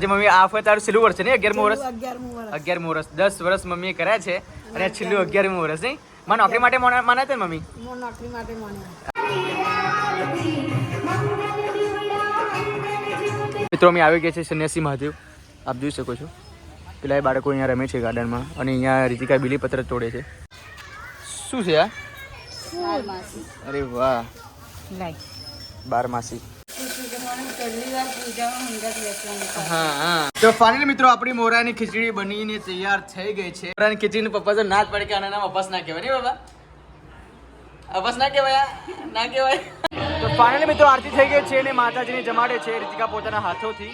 જે મમ્મી આ વખત તારું છેલ્લું વર્ષ છે ને અગિયારમું વર્ષ? અગિયારમું વર્ષ. દસ વર્ષ મમ્મીએ કર્યા છે અને આ છેલ્લું અગિયારમું વર્ષ નહીં? મને નોકરી માટે મોના- માના હતા મમ્મી? નોકરી માટે મિત્રો અમે આવી ગયા છે સન્યાસી મહાદેવ. આપ જોઈ શકો છો. પેલા એ બાળકો અહીંયા રમે છે ગાર્ડનમાં અને અહીંયા રીતિકા બીલીપત્ર તોડે છે. શું છે આ? અરે વાહ. બારમાસી. તો ફાઇનલી મિત્રો આપણી મોરાની ખીચડી બનીને તૈયાર થઈ ગઈ છે. મોરાની ખીચડીને પપ્પા તો ના જ પડે કે આના અપસ ના કહેવાય. નહીં બાબા? અપસ ના કહેવાય આ? ના કહેવાય? તો ફાઇનલી મિત્રો આરતી થઈ ગઈ છે અને માતાજીને જમાડે છે રીતિકા પોતાના હાથોથી.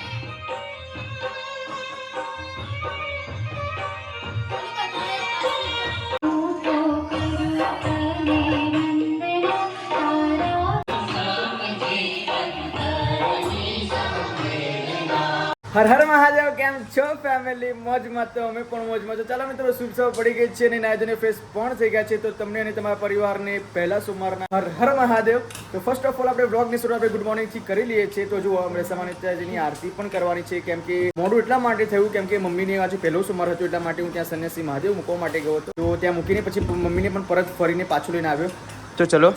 હર હર મહાદેવ કેમ છો ફેમિલી મોજમાં તો અમે પણ મોજમાં તો ચાલો મિત્રો શુભ સવાર પડી ગઈ છે અને નાયજને ફેસ પણ થઈ ગયા છે. તો તમને અને તમારા પરિવારને પહેલા સોમવારના હર હર મહાદેવ. તો ફર્સ્ટ ઓફ ઓલ આપણે બ્લોગની શરૂઆત આપણે ગુડ મોર્નિંગથી કરી લઈએ છીએ. તો જુઓ અમે સમાનિત્યાજીની આરતી પણ કરવાની છે. કેમ કે મોડું એટલા માટે થયું કેમ કે મમ્મીને આજે પહેલો સોમવાર હતો એટલા માટે હું ત્યાં સન્યાસી મહાદેવ મૂકવા માટે ગયો હતો. તો ત્યાં મૂકીને પછી મમ્મીને પણ પરત ફરીને પાછું લઈને આવ્યો. તો ચલો.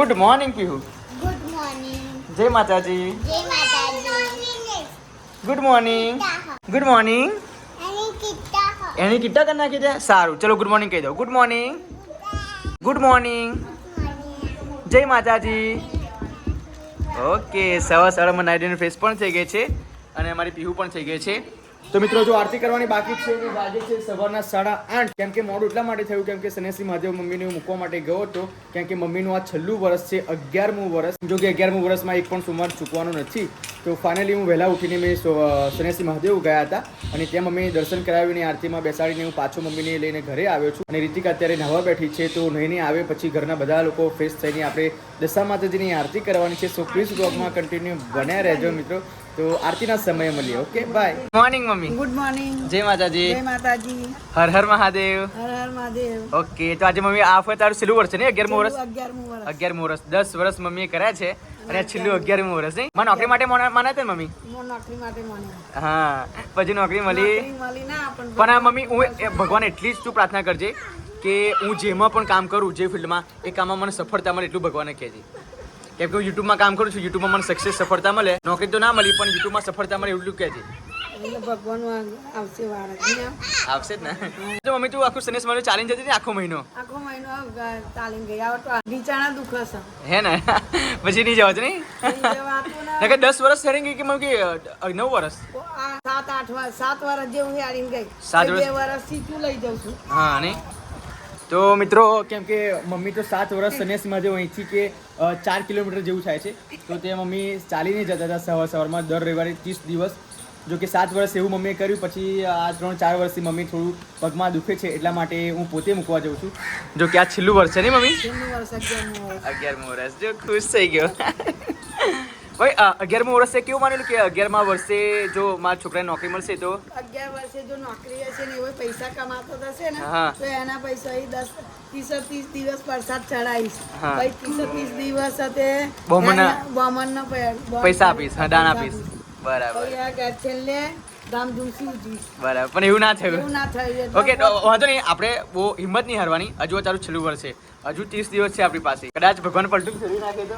Good morning Pihu good morning જય માતાજી. જય ગુડ મોર્નિંગ ગુડ મોર્નિંગ એની કિટ્ટા કરી નાખી છે? સારું, ચલો ગુડ મોર્નિંગ કહી દો ગુડ મોર્નિંગ ગુડ મોર્નિંગ જય માતાજી. ઓકે સવાર સવારમાં નાઇટ ફેસ પણ થઈ ગઈ છે અને અમારી પીહુ પણ થઈ ગઈ છે. તો મિત્રો, જો આરતી કરવાની બાકી છે એ વાગે છે સવારના સાડા આઠ. કેમ કે મોડું એટલા માટે થયું, કેમ કે સનેશ્રી મહાદેવ મમ્મીને મૂકવા માટે ગયો હતો. કેમ કે મમ્મીનું આ છેલ્લું વર્ષ છે અગિયારમું વર્ષ. જો કે અગિયારમું વર્ષમાં એક પણ સોમવાર ચૂકવાનું નથી. તો ફાઇનલી હું વહેલા ઉઠીને મેં સન્યાસી મહાદેવ ગયા હતા અને ત્યાં મમ્મીને દર્શન કરાવીને આરતીમાં બેસાડીને હું પાછો મમ્મીને લઈને ઘરે આવ્યો છું. અને રીતિકા અત્યારે નવા બેઠી છે તો નહીને આવે પછી ઘરના બધા લોકો ફ્રેશ થઈને આપણે દશા માતાજીની આરતી કરવાની છે. સો પ્લીઝ બ્લોગમાં કન્ટિન્યુ બન્યા રહેજો મિત્રો. તો આરતીના સમયે મળીએ. Okay bye morning mummy. Good morning જય માતાજી. જય માતાજી. હર હર મહાદેવ. હર હર મહાદેવ. ઓકે તો આજે મમ્મી આ વખત તારું છેલ્લું વર્ષ છે ને? અગિયારમું વર્ષ? અગિયારમું વર્ષ. અગિયારમું વર્ષ. દસ વર્ષ મમ્મીએ કર્યા છે. અને છેલ્લું અગિયારમું વર્ષ નહીં? મને નોકરી માટે માને માના મમ્મી? નોકરી માટે માને. હા પછી નોકરી મળી. પણ આ મમ્મી હું ભગવાન એટલી જ તું પ્રાર્થના કરજે કે હું જેમાં પણ કામ કરું જે ફિલ્ડમાં એ કામમાં મને સફળતા મળે એટલું ભગવાને કહેજે. કેમ કે હું યુટ્યુબમાં કામ કરું છું યુટ્યુબમાં મને સક્સેસ સફળતા મળે. નોકરી તો ના મળી પણ યુટ્યુબમાં સફળતા મળે એટલું કહેજે. ભગવાન આવશે? આવશે જ ને? તો મમ્મી તું આખું સનેસ મને ચાલીને જતી આખો મહિનો? આખો મહિનો ચાલીને ગઈ. આવો તો ઢીચાણા દુખે છે હે ને? પછી નહીં જવા નહીં? નકર દસ વર્ષ થઈ ગઈ કે મમ્મી કે નવ વર્ષ સાત આઠ વર્ષ સાત વર્ષ જેવું હારીને ગઈ. સાત બે વર્ષ? વર્ષથી તું લઈ જાઉં છું. હા નહીં તો મિત્રો કેમ કે મમ્મી તો સાત વર્ષ સન્યાસીમાં જે અહીંથી કે ચાર કિલોમીટર જેવું થાય છે. તો તે મમ્મી ચાલીને જતા હતા સવાર સવારમાં દર રવિવારે ત્રીસ દિવસ. જો કે સાત વર્ષ એવું મમ્મીએ કર્યું પછી આ ત્રણ ચાર વર્ષથી મમ્મી થોડું પગમાં દુખે છે એટલા માટે હું પોતે મૂકવા જઉં છું. જો કે આ છેલ્લું વર્ષ છે ને મમ્મી? અગિયારમું વર્ષ. જો ખુશ થઈ ગયો. ભાઈ અગિયારમું વર્ષે કેવું માનેલું કે અગિયારમા વર્ષે જો મારા છોકરાને નોકરી મળશે તો? અગિયાર વર્ષે જો નોકરી હશે ને એવો પૈસા કમાતો થશે ને તો એના પૈસા એ દસ ત્રીસ ત્રીસ દિવસ પ્રસાદ ચડાવીશ. પછી ત્રીસ ત્રીસ દિવસ સાથે બ્રાહ્મણના પૈ- પૈસા આપીશ દાન આપીશ. બરાબર. છેલ્લે બરાબર. પણ એવું ના થયું. એવું ના થયું. ઓકે વાંધો નહીં આપણે બહુ હિંમત નહીં હારવાની. હજુ તારું છેલ્લું વર્ષ છે. હજુ ત્રીસ દિવસ છે આપણી પાસે. કદાચ ભગવાન પલટું ફેરવી નાખે તો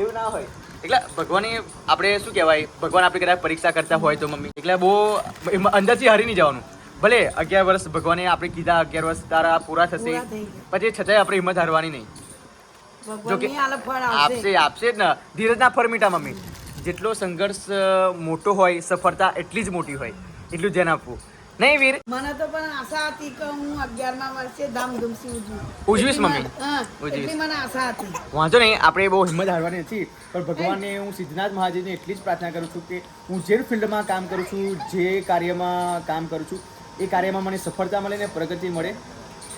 એવું ના હોય. એટલે ભગવાને આપણે શું કહેવાય? ભગવાન આપણે કદાચ પરીક્ષા કરતા હોય તો મમ્મી. એટલે બહુ અંદરથી હારી નહીં જવાનું. ભલે અગિયાર વર્ષ ભગવાને આપણે કીધા અગિયાર વર્ષ તારા પૂરા થશે. પછી છતાંય આપણે હિંમત હારવાની નહીં. આપશે આપશે જ ને. ધીરજના ના ફરમીટા મમ્મી. જેટલો સંઘર્ષ મોટો હોય સફળતા એટલી જ મોટી હોય. એટલું ધ્યાન આપવું. નહીં વીર? મને તો પણ આશા હતી કે હું અગિયારમા વર્ષે ધામધૂમથી ઉજવું. ઉજવીશ મમ્મી? ઉજવીશ. એટલી મને આશા હતી. વાંધો નહીં આપણે બહુ હિંમત હારવાની નથી પણ ભગવાનને હું સિદ્ધનાથ મહાદેવને એટલી જ પ્રાર્થના કરું છું કે હું જે ફિલ્ડમાં કામ કરું છું જે કાર્યમાં કામ કરું છું એ કાર્યમાં મને સફળતા મળે ને પ્રગતિ મળે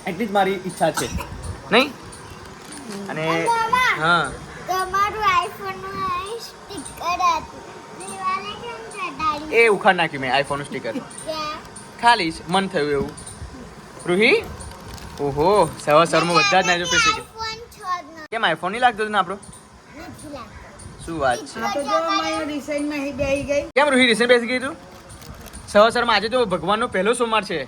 એટલી જ મારી ઈચ્છા છે. નહીં? અને હા. તમારું આઈફોન એ ઉખાડ નાખ્યું મેં આઈફોનનું સ્ટીકર ખાલી મન થયું એવું. રૂહી? ઓહો સવાર સવારમાં બધા જ ગયો ગયા આઈફોન છ જ ન- કેમ આઈફોન નહીં લાગતો તને આપણો? શું વાત છે? કેમ રૂહી રિસેન્ટ બેસી ગઈ તું? સવા સરમાં આજે તો ભગવાનનો પહેલો સોમવાર છે.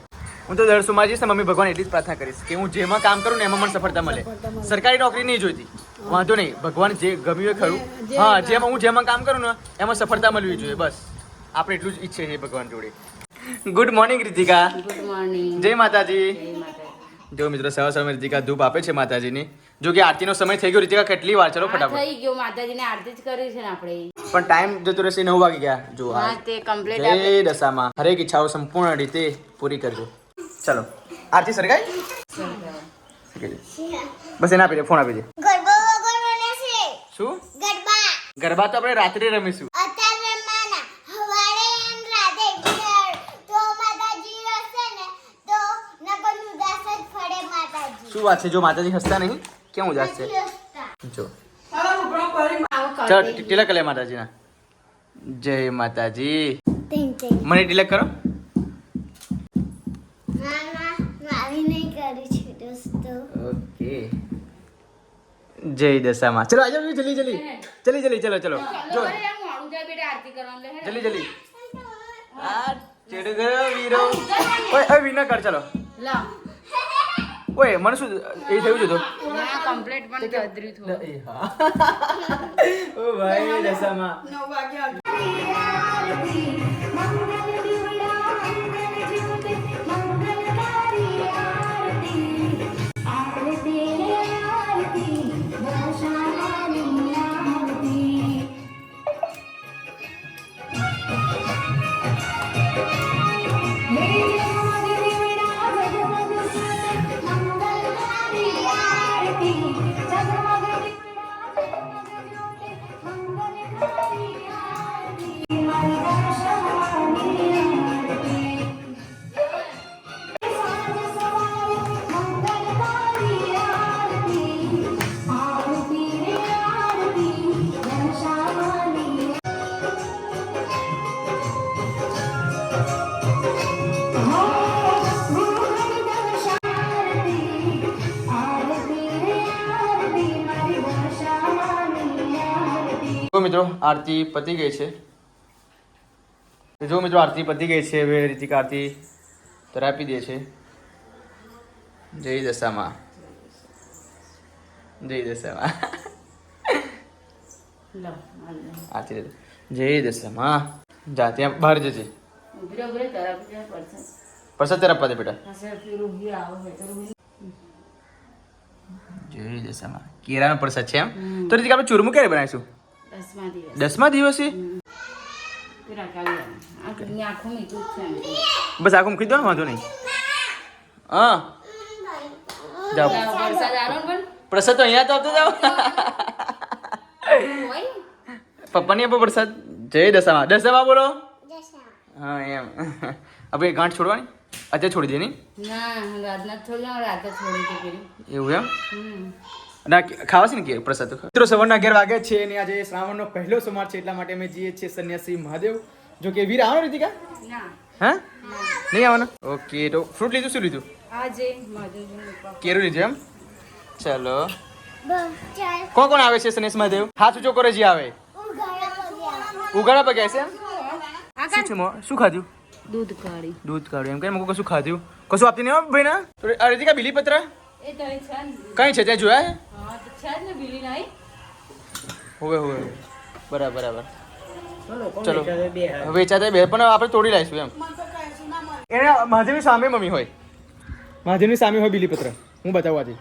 હું તો દર સોમવાર જઈશ મમ્મી ભગવાન એટલી જ પ્રાર્થના કરીશ કે હું જેમાં કામ કરું ને એમાં મને સફળતા મળે. સરકારી નોકરી નહીં જોઈતી. વાંધો નહીં. ભગવાન જે ગમ્યું એ ખરું. હા જેમાં હું જેમાં કામ કરું ને એમાં સફળતા મળવી જોઈએ. બસ. આપણે એટલું જ ઈચ્છે છે ભગવાન જોડે. Good morning Ritika good morning જય માતાજી. જય માતાજી. જો મિત્રો સવાર સવારમાં રીતિકા ધૂપ આપે છે માતાજીની. જો કે આરતીનો સમય થઈ ગયો. રીતિકા કેટલી વાર? ચલો ફટાફટ. થઈ ગયો. માતાજીને આરતી જ કરી છે ને આપણે. પણ ટાઈમ જતો રહેશે નવ વાગી ગયા. જો હા તે કમ્પ્લીટ જય દશામાં. હરેક ઈચ્છાઓ સંપૂર્ણ રીતે પૂરી કરજો. ચલો. આરતી સરગાઈ બસ એને આપી દે ફોન આપી દે. ગરબા વગાડવાના છે. શું? ગરબા. ગરબા તો આપણે રાત્રે રમીશું. શું વાત છે? જો માતાજી હસતા નહીં કેમ ઉદાસ છે? જો. ચાલો. તિલક લે માતાજીના. જય માતાજી. મને તિલક કરો. જય દશામાં. ચલો આજે જલ્દી જલ્દી. જલ્દી જલ્દી ચલો ચલો. જો. જલ્દી જલ્દી. આ ચેડુ ગયો વીરો. ઓય ઓય વિના કર ચલો. ઓય મને શું એ થયું છે તો? કમ્પ્લીટ પણ ગદર્યું થોડું એ હા. ઓ ભાઈ દશામાં. વાગ્યા મિત્રો, આરતી પતી ગઈ છે. જો મિત્રો, આરતી પતી ગઈ છે, હવે રીતિકા આરતી તરાપી દે છે. જય દશામાં. જય દશામાં. આરતી જય દશામાં. જા, ત્યાં બહાર જજે. પ્રસાદ તરફ દે બેટા. જય દશામાં. કેરાનો પ્રસાદ છે એમ. તો રીતિકા, આપણે ચૂરમું ક્યારે બનાવીશું? દસમા દિવસે. બસ આખું મૂકી દો ને વાંધો નહીં. હા. જાઓ. પ્રસાદ તો અહીંયા તો આપતો જાઓ. હોય? પપ્પાની આપો પ્રસાદ. જય દશામાં દશામાં બોલો. હા એમ. આપણે ગાંઠ છોડવાની? અત્યારે છોડી દે નહીં? ના રાત ના છોડી રાતે છોડી દે એવું એમ? હમ. ના ખાવા છે ને કે પ્રસાદ તો મિત્રો સવારના ઘેર વાગે છે અને આજે શ્રાવણનો પહેલો સોમવાર છે એટલા માટે અમે જઈએ છીએ સન્યાસી મહાદેવ. જો કે વીર આવવાનું રીતિકા? હા? નહીં આવવાનું? ઓકે તો ફ્રૂટ લીધું શું લીધું. કેરું લીધું એમ ચલો. કોણ કોણ આવે છે સન્યાસી મહાદેવ? હાથ ઊંચો કરે જે આવે. ઉઘાડા પગ્યા ઉગાડા છે એમ? શું છે શું ખાધું? દૂધ કાઢી. દૂધ કાઢ્યું એમ કે મૂકો કશું ખાધું? કશું આપતી નહીં હો ભાઈ ના રીતિકા બીલીપત્ર? છે ને. કઈ છે ત્યાં જોયા છે? ને બીલી નહીં હોવે હોવે બરાબર બરાબર. ચલો વેચાતા બે પણ આપણે તોડી લાવીશું એમ. એને મહાદેવની સામે મમ્મી હોય. મહાદેવની સામે હોય બિલીપત્ર. હું બતાવું આજે.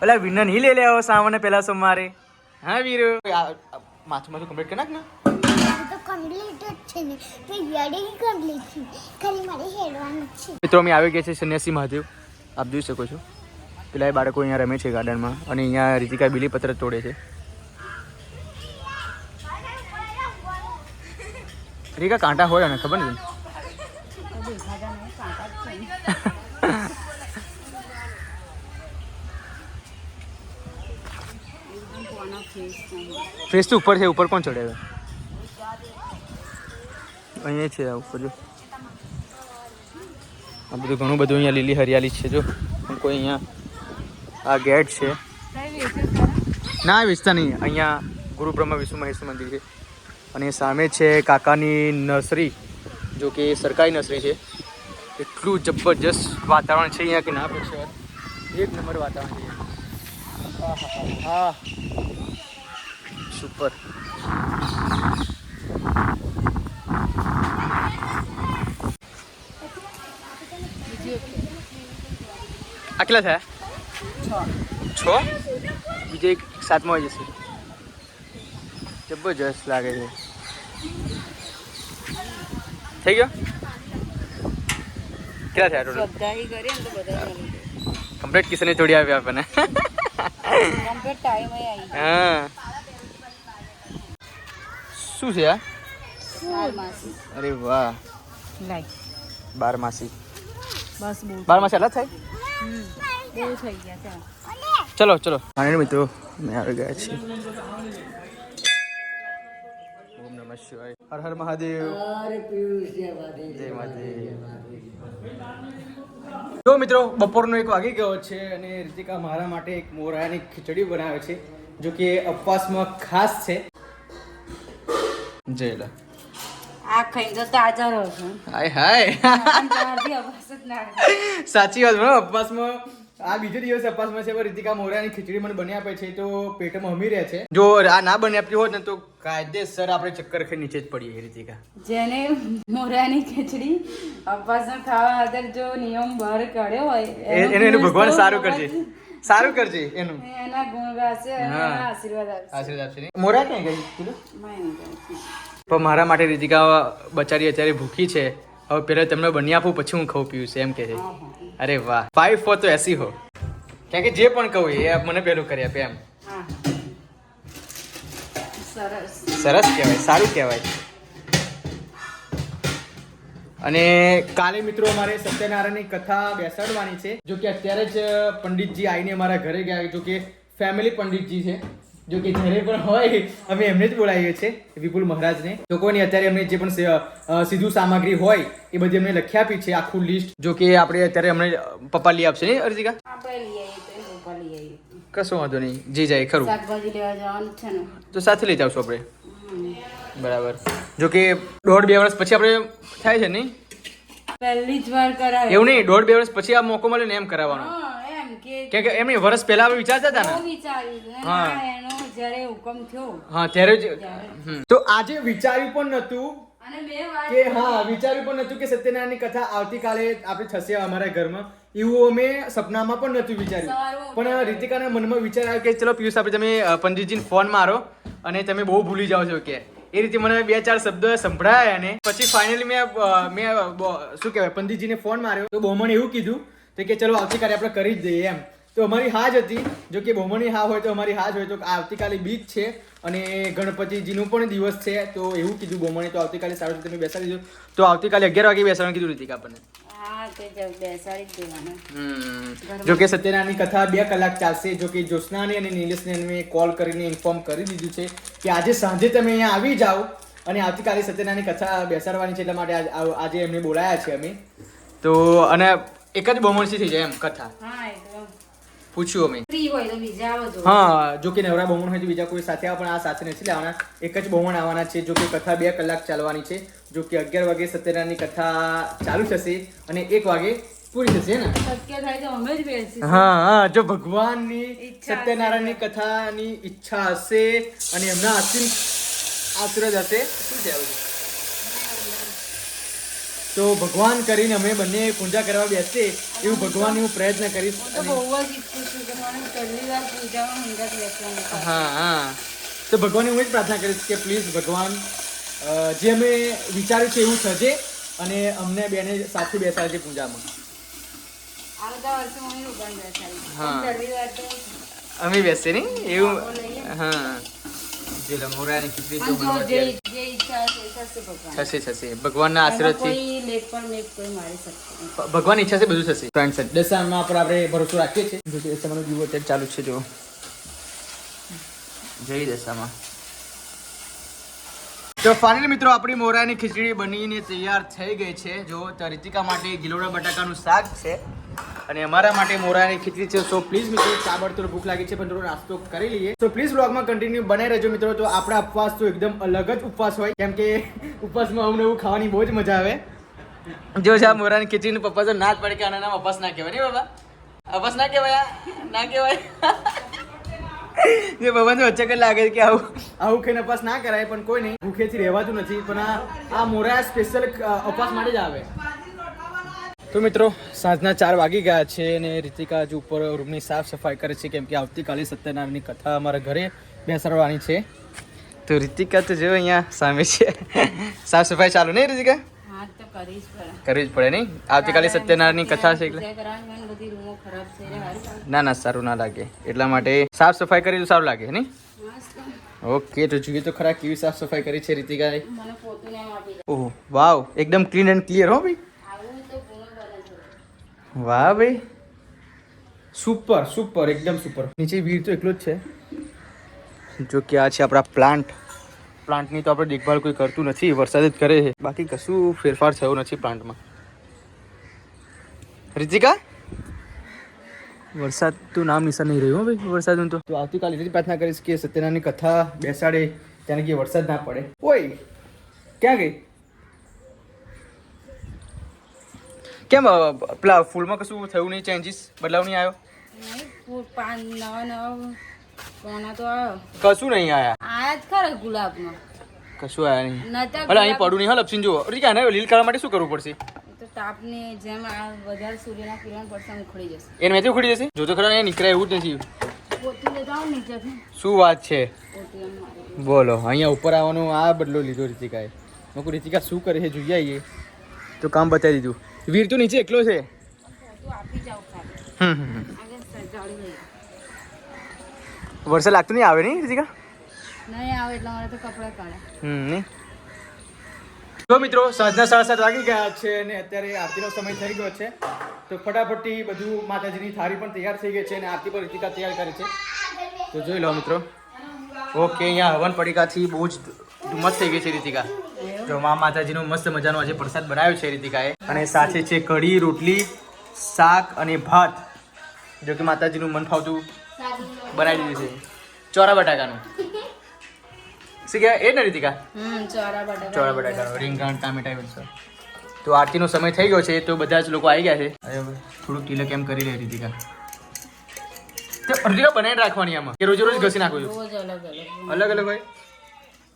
પેલા વિનર નહીં લઈ લે આવો સામાન્ય પેલા સોમવારે. હા વીર? માથું માથું કમ્પ્લીટ કરી નાખ ને. મિત્રો અમે આવી ગયા છે સન્યાસી મહાદેવ. આપ જોઈ શકો છો. પેલા એ બાળકો અહીંયા રમે છે ગાર્ડનમાં અને અહીંયા રીતિકા બીલીપત્ર તોડે છે. રીકા કાંટા હોય ને ખબર નથી? ફેસ તો ઉપર છે, ઉપર કોણ ચડે અહીંયા છે, આ ઉપર જો. આ બધું ઘણું બધું અહીંયા લીલી હરિયાળી છે, જો. કોઈ અહીંયા આ ગેટ છે. ના વિસ્તાર નહીં. અહીંયા ગુરુ બ્રહ્મા, વિષ્ણુ મહેશ મંદિર છે. અને સામે છે કાકાની નર્સરી, જો કે સરકારી નર્સરી છે. એટલું જબરજસ્ત વાતાવરણ છે અહીંયા કે ના પૂછે એક નંબર વાતાવરણ છે. હા સુપર આ કેટલા થયા? છ? બીજો એક સાતમો આવી જશે જબરજસ્ત લાગે છે. થઈ ગયો? કેટલા થયા ટોટલ બધાય કરીએ ને તો બધા કમ્પ્લીટ કિશને જોડી આવ્યા આપણને. કમ્પ્લીટ ટાઈમ આવી હા. શું છે આ? ચાર માસી અરે વાહ. લાઈ. બાર માસી બસ બહુ. બાર માસી આટલા જ થાય? બહુ થઈ ગયા ચાલ ચલો. હા મિત્રો અમે આવી ગયા છીએ. ઓમ નમઃ શિવાય. હર હર મહાદેવ. જય મહાદેવ. જો મિત્રો બપોરનો એક વાગી ગયો છે અને રીતિકા મારા માટે એક મોરાની ખીચડી બનાવે છે જો કે ઉપવાસમાં ખાસ છે. જય લા. આ ખાઈને તો તાજા રહો છો. હાય હાય. ત્યારથી અવાજ જ ના આવે. સાચી વાત બરાબર. ઉપવાસમાં આ બીજો દિવસ અપાસમાં છે રીતિકા મોરાની ખીચડી મને બની આપે છે તો પેટમાં હમી રહે છે. જો આ ના બની આપતી હોત ને તો કાયદેસર આપણે ચક્કર ખાઈ નીચે જ પડીએ રીતિકા. જેને મોરાની ખીચડી અપાસમાં ખાવા ખાતર જો નિયમ બહાર કાઢ્યો હોય એને ભગવાન સારું કરજે. સારું કરજે એનું. એના ગુણ ગાશે એના આશીર્વાદ આપશે. આશીર્વાદ આપશે મોરા ક્યાં ગઈ? કહ્યું. પણ મારા માટે રીતિકા બચારી અત્યારે ભૂખી છે. હવે પહેલા તમને બની આપું પછી હું ખાઉં પીવું છે એમ કહે છે. હા, હા. અરે વાહ. ફાઈવ ફોર તો એસી હો. કારણ કે જે પણ કહું એ મને પેલું કરી આપે એમ. સરસ. સરસ કહેવાય સારું કહેવાય. અને કાલે મિત્રો અમારે સત્યનારાયણની કથા બેસાડવાની છે જો કે અત્યારે જ પંડિતજી આવીને અમારા ઘરે ગયા જો કે ફેમિલી પંડિતજી છે. જો કે જ્યારે પણ હોય અમે એમને જ બોલાવીએ છીએ વિપુલ મહારાજને. લોકોની અત્યારે અમે જે પણ સીધું સામગ્રી હોય એ બધી અમને લખી આપી છે આખું લિસ્ટ જો કે આપણે અત્યારે અમને પપ્પા લઈ આપશે નહીં અર્જિકા કશો વાંધો નહીં જે જાય ખરું. શાકભાજી લેવા જવાનું છે ને. તો સાથે લઈ જાવશું આપણે? બરાબર. જો કે દોઢ બે વર્ષ પછી આપણે થાય છે નહીં? પહેલી જ વાર કરાવે. એવું નહીં દોઢ બે વર્ષ પછી આ મોકો મળે ને એમ કરાવવાનો. કે એમની વર્ષ પહેલા વિચારતા હતા ને? વિચાર્યું. હા. એનો જ્યારે હુકમ થયો. હા ત્યારે જ તો આજે વિચાર્યું પણ નતું અને મેં વાત કે હા વિચાર્યું પણ નતું કે સત્યનારાયણની કથા આવતીકાલે આપણે થશે અમારા ઘરમાં. એવું અમે સપનામાં પણ નતું વિચાર્યું. પણ રીતિકાના મનમાં વિચાર આવ્યો કે ચલો પિયુષ આપણે તમે પંડિતજીને ફોન મારો અને તમે બહુ ભૂલી જાઓ છો કે. એ રીતે મને બે ચાર શબ્દો સંભળાયા અને પછી ફાઇનલી મેં મેં શું કહેવાય પંડિતજીને ફોન માર્યો. તો બહુ મને એવું કીધું તો કે ચલો આવતીકાલે આપણે કરી જ દઈએ એમ. તો અમારી હા જ હતી જો કે બહુમણી હા હોય તો અમારી હા જ હોય તો આવતીકાલે બીજ છે. અને ગણપતિજીનું પણ દિવસ છે તો એવું કીધું બહુમણી તો આવતીકાલે સારું તમે બેસાડી દીધું તો આવતીકાલે અગિયાર વાગે બેસાડવાનું કીધું રીતિકા આપણને. જ કે સત્યનારાયણની કથા બે કલાક ચાલશે જો કે જ્યોત્સનાને અને નીલેશને મેં કોલ કરીને ઇન્ફોર્મ કરી દીધું છે કે આજે સાંજે તમે અહીંયા આવી જાઓ અને આવતીકાલે સત્યનારાયણની કથા બેસાડવાની છે એટલા માટે આજ- આજે એમને બોલાયા છે અમે. તો અને એક જ બમણસી થઈ જાય એમ કથા. પૂછ્યું અમે. ફ્રી હોય તો બીજા આવો હા જો કે નવરા બમણ હોય તો બીજા કોઈ સાથે પણ આ સાથે નથી લાવવાના. એક જ બમણ આવવાના છે જો કે કથા બે કલાક ચાલવાની છે. જો કે અગિયાર વાગે સત્યનારાયણની કથા ચાલુ થશે અને એક વાગે પૂરી થશે ને? હા હા જો ભગવાનની. સત્યનારાયણની કથાની ઈચ્છા હશે અને એમના આશીર્ આશીર્વાદ હશે. શું બધું? તો ભગવાન કરીને અમે બંને પૂજા કરવા બેસીએ એવું ભગવાન હું પ્રયત્ન કરીશ. હું બહુ છું પૂજામાં હા હા. તો ભગવાન હું જ પ્રાર્થના કરીશ કે પ્લીઝ ભગવાન જે અમે વિચાર્યું છે એવું થશે અને અમને બેને સાથે બેસાડજે પૂજામાં. આવતા વર્ષે હું અમે બેસીએ નહીં? એવું? હા. તો જો જે ઈચ્છા થશે ભગવાન થશે થશે ભગવાનના આશીર્વાદથી કોઈ લેખ પણ મેઘ કોઈ મારી શકતો નથી. ઈચ્છા છે બધું થશે ફ્રેન્ડ્સ દશામાં પર આપણે ભરોસો રાખીએ છીએ. દશામાનું જીવો અત્યારે ચાલુ છે જો જય દશામાં. તો ફાઇનલી મિત્રો આપણી મોરાની ખીચડી બનીને તૈયાર થઈ ગઈ છે. જો તો રીતિકા માટે ગિલોડા બટાકાનું શાક છે. અને અમારા માટે મોરાની ખીચડી છે. સો પ્લીઝ મિત્રો તાબડતોડ ભૂખ લાગી છે, પણ થોડો નાસ્તો કરી લઈએ. તો પ્લીઝ બ્લોગમાં કન્ટિન્યુ બને રહેજો મિત્રો. તો આપણા ઉપવાસ તો એકદમ અલગ જ ઉપવાસ હોય. કેમ કે ઉપવાસમાં અમને એવું ખાવાની બહુ જ મજા આવે. જો છે આ મોરાની ખીચડીને પપ્પા તો ના જ પડે કે આના નામ અપાસ ના કહેવાય. બાબા? અપાસ ના કહેવાય ના કહેવાય? લાગે કે આવું આવું ખાઈને અપાસ ના કરાય, પણ કોઈ નહીં. ભૂખેથી રહેવાતું નથી, પણ આ મોરા સ્પેશિયલ અપાસ માટે જ આવે. તો મિત્રો સાંજના ચાર વાગી ગયા છે અને રીતિકા હજુ ઉપર રૂમની સાફ સફાઈ કરે છે કેમ કે આવતીકાલે સત્યનારાયણની કથા અમારા ઘરે બેસાડવાની છે. તો રીતિકા તો જો અહીંયા સામે છે. સાફ સફાઈ ચાલુ નહીં રીતિકા? કરવી જ પડે. નહીં? આવતીકાલે સત્યનારાયણની કથા છે એટલે? ને. ના સારું ના લાગે. એટલા માટે સાફ સફાઈ કરી તો સારું લાગે નહીં? ઓકે તો જોઈએ તો ખરા કેવી સાફ સફાઈ કરી છે રીતિકાએ. ઓહ વાવ એકદમ ક્લીન એન્ડ ક્લિયર હો ભાઈ. વાહ ભાઈ. સુપર સુપર એકદમ સુપર. નીચે વીર તો એકલો જ છે. જો કે આ છે આપણા પ્લાન્ટ. પ્લાન્ટની તો આપણે દેખભાળ કોઈ કરતું નથી વરસાદ જ કરે છે. બાકી કશું ફેરફાર થયો નથી પ્લાન્ટમાં. રિતિકા? વરસાદ તો નામ નિશાન નહીં રહ્યું હો ભાઈ વરસાદનું તો. તો આવતીકાલે એટલી પ્રાર્થના કરીશ કે સત્યનારાયણની કથા બેસાડે ત્યારે કે વરસાદ ના પડે. ઓય ક્યાં ગઈ? કેમ પેલા ફૂલમાં કશું થયું નહીં ચેન્જીસ બદલાવ નહીં આવ્યો? કશું નહીં આયા? આયા જ ખરા ગુલાબમાં. કશું આયા નહીં. અરે અહીં પડું નહીં હા લપસીન જુઓ. રીકા ને લીલ કરવા માટે શું કરવું પડશે? તો જેમ આ વધારે સૂર્યના કિરણ પડશે ઉખડી જશે. એને મેં ઉખડી જશે. જો ખરા એ નીકળે એવું જ નથી. શું વાત છે? બોલો અહીંયા ઉપર આવવાનો આ બદલો લીધો રીતિકાએ. મેં રીતિકા શું કરે છે જોઈએ આવીએ તો કામ બતાવી દીધું. વીર તો નીચે એકલો છે? વરસાદ લાગતો નહીં આવે નહીં રીતિકા? નહીં આવે એટલે મારે તો કપડાં કાઢે. હમ તો મિત્રો સાંજના સાડા સાત વાગી ગયા છે અને અત્યારે આરતીનો સમય થઈ ગયો છે. તો ફટાફટી બધું માતાજીની થાળી પણ તૈયાર થઈ ગઈ છે અને આરતી પણ રીતિકા તૈયાર કરી છે. તો જોઈ લો મિત્રો. ઓકે અહીંયા હવન પડીકાથી બહુ જ ધુમ્મસ થઈ ગઈ છે રીતિકા. જો મા માતાજીનો મસ્ત મજાનો આજે પ્રસાદ બનાવ્યો છે રીતિકાએ. અને સાથે છે કઢી રોટલી શાક અને ભાત જો કે માતાજીનું મન ફાવતું બનાવી દીધું છે. ચોરા બટાકાનું. શું કહેવાય? એ ને રીતિકા? ચોરા બટાકા. ચોળા રીંગણ ટામેટા એવું તો આરતીનો સમય થઈ ગયો છે તો બધા જ લોકો આવી ગયા છે. થોડુંક તિલક એમ કરી લે રીતિકા. તો રીતિકા બનાવી રાખવાની આમાં. કે રોજ રોજ ઘસી નાખું છું? અલગ અલગ. અલગ અલગ હોય?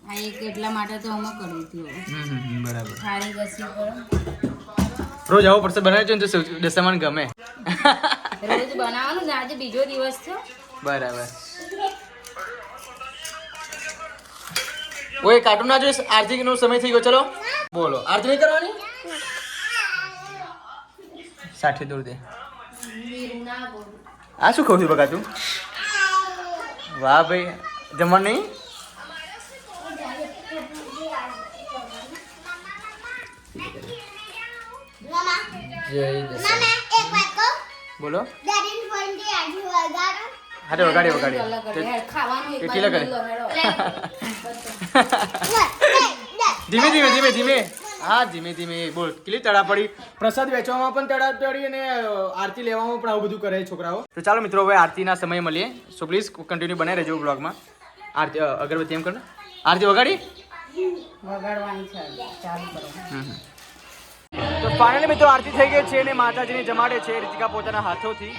આ એક એટલા માટે તો અમે કરી હતી. બરાબર. ખારી ઘસી પર રોજ આવો પડશે બનાવજો ને તો સૌ- ગમે. રોજ બનાવવાનું ને આજે બીજો દિવસ છે બરાબર. ઓય કાર્ટૂન ના જોઈશ? આરતી નો સમય થઈ ગયો ચલો. બોલો. આરતી નહીં કરવાની? સાઠે દૂર દે. આ શું ખવું છું બકા તું? વાહ ભાઈ જમવા નહીં મામા જય મામા એક વાત કહું બોલો. આજુ વગાડો. હા તો વગાડી. અલગ વગાડી અલગ હેડ ખાવાનું એક કેટલી લગાડી? હેડો. ધીમે ધીમે ધીમે ધીમે. હા ધીમે ધીમે બોલ. કેટલી તડા પડી? પ્રસાદ વેચવામાં પણ તડા પડી અને આરતી લેવામાં પણ આવું બધું કરે છોકરાઓ. તો ચાલો મિત્રો હવે આરતીના સમય મળીએ. સો પ્લીઝ કન્ટિન્યુ બનાવી રહેજો બ્લોગમાં આરતી અગરબત્તી એમ કરો આરતી વગાડી? વગાડવાની છે. ચાલુ કરો. તો ફાઇનલી મિત્રો આરતી થઈ ગઈ છે અને માતાજીને જમાડે છે રીતિકા પોતાના હાથોથી.